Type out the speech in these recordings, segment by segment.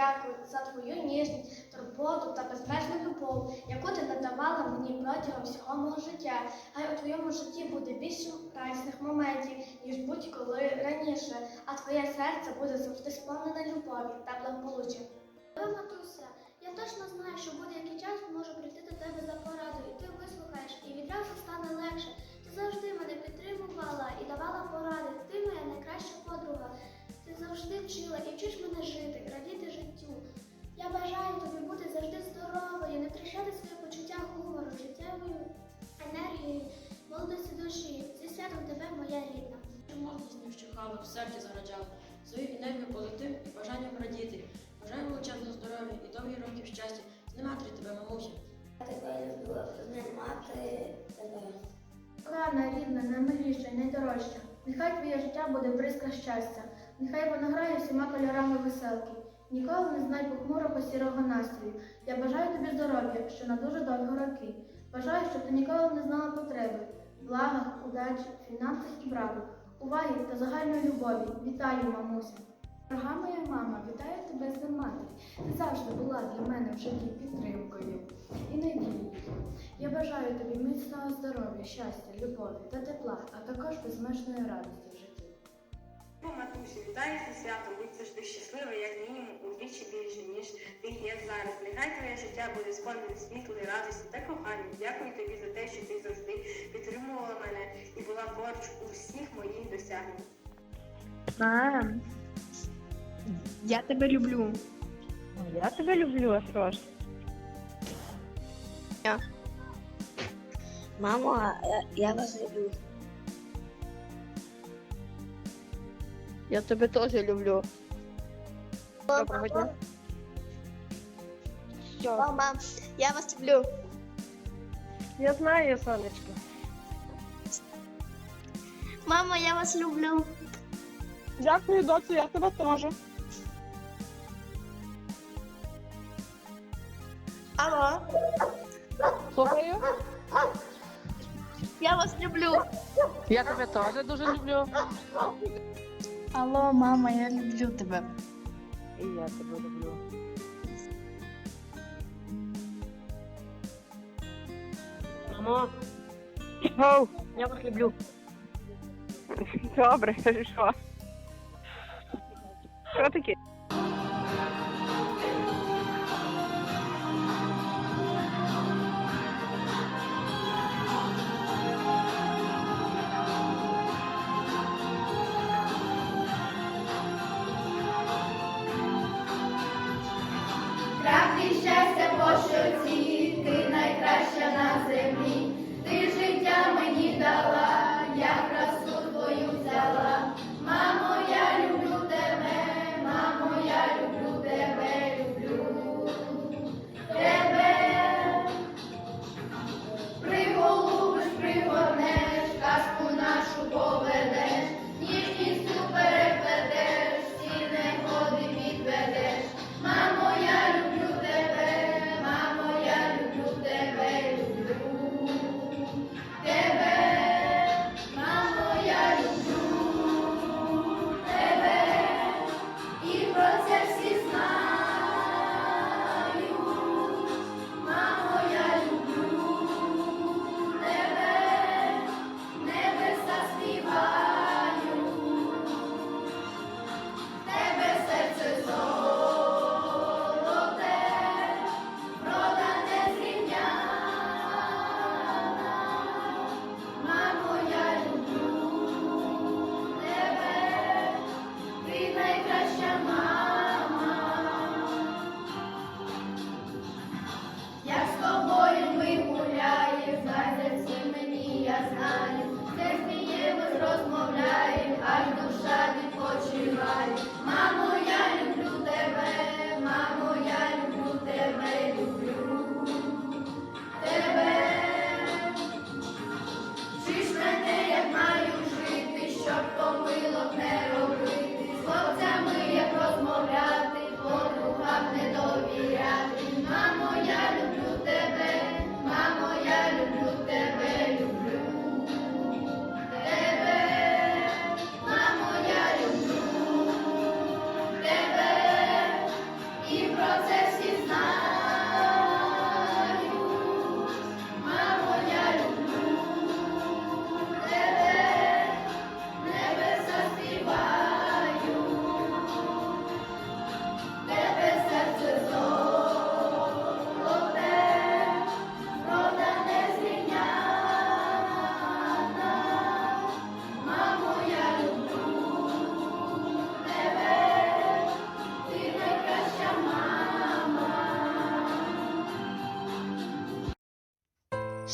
подяку за твою ніжність, турботу та безмежну любов, яку ти надавала мені протягом всього мого життя. Хай у твоєму житті буде більше радісних моментів, ніж будь-коли раніше, а твоє серце буде завжди сповнене любові та благополуччя. Матуся, я точно знаю, що будь-який час можу прийти до тебе за порадою, і ти вислухаєш, душі. Зі святом тебе, моя рідна. Молодість не вщухала, в серці зараджала. Свою енергію позитив і бажанням радіти. Бажаю величезного здоров'я і довгі років щастя. З нема тебе, мамуся. Я тебе люблю, з ним мати тебе. Кохана, рідна, наймиліша найдорожча. Нехай твоє життя буде бризка щастя, нехай вона грає всіма кольорами веселки. Ніколи не знай похмурого сірого настрою. Я бажаю тобі здоров'я, що на дуже довгі роки. Бажаю, щоб ти ніколи не знала потреби, благах, удачі, фінансах і браку, уваги та загальної любові. Вітаю, мамуся. Дорога моя мама, вітаю тебе з матері. Ти завжди була для мене в житті підтримкою і надією. Я бажаю тобі міцного здоров'я, щастя, любові та тепла, а також безмежної радості в житті. Ну, матусю, вітаю зі святом, будь завжди щаслива, як мінімум удвічі більше, ніж ти є зараз. Нехай твоє життя буде сповнене світлої радості та кохання. Дякую тобі за те, що ти завжди підтримувала мене і була поруч у всіх моїх досягненнях. Мам, я тебе люблю. Я тебе люблю, Астрош. Мамо, е, я вас люблю. Я тебе теж люблю. Доброго дня. Що? Мама, я вас люблю. Я знаю, сонечко. Мама, я вас люблю. Дякую, доцю, я тебе теж. Алло, Слухаю. я вас люблю. Я тебе теж дуже люблю. Алло, мама, я люблю тебе. І я тебе люблю. Мамо. Оу, я вас люблю. Добре, що? Що таке?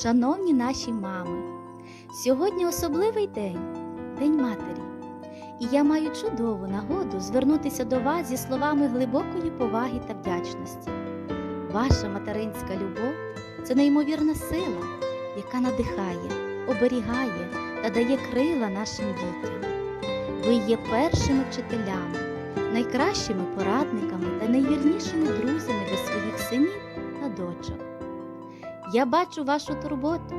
Шановні наші мами, сьогодні особливий день День матері. І я маю чудову нагоду звернутися до вас зі словами глибокої поваги та вдячності. Ваша материнська любов це неймовірна сила, яка надихає, оберігає та дає крила нашим дітям. Ви є першими вчителями, найкращими порадниками та найвірнішими друзями для своїх синів та дочок. Я бачу вашу турботу,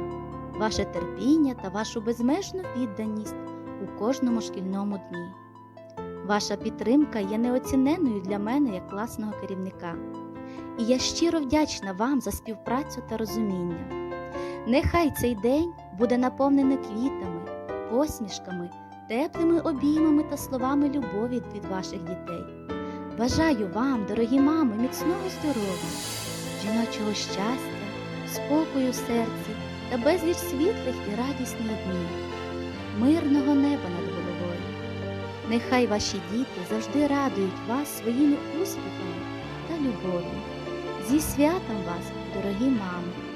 ваше терпіння та вашу безмежну відданість у кожному шкільному дні. Ваша підтримка є неоціненною для мене як класного керівника. І я щиро вдячна вам за співпрацю та розуміння. Нехай цей день буде наповнений квітами, посмішками, теплими обіймами та словами любові від ваших дітей. Бажаю вам, дорогі мами, міцного здоров'я, жіночого щастя, спокою серці та безліч світлих і радісних днів, мирного неба над головою. Нехай ваші діти завжди радують вас своїми успіхами та любов'ю. Зі святом вас, дорогі мами!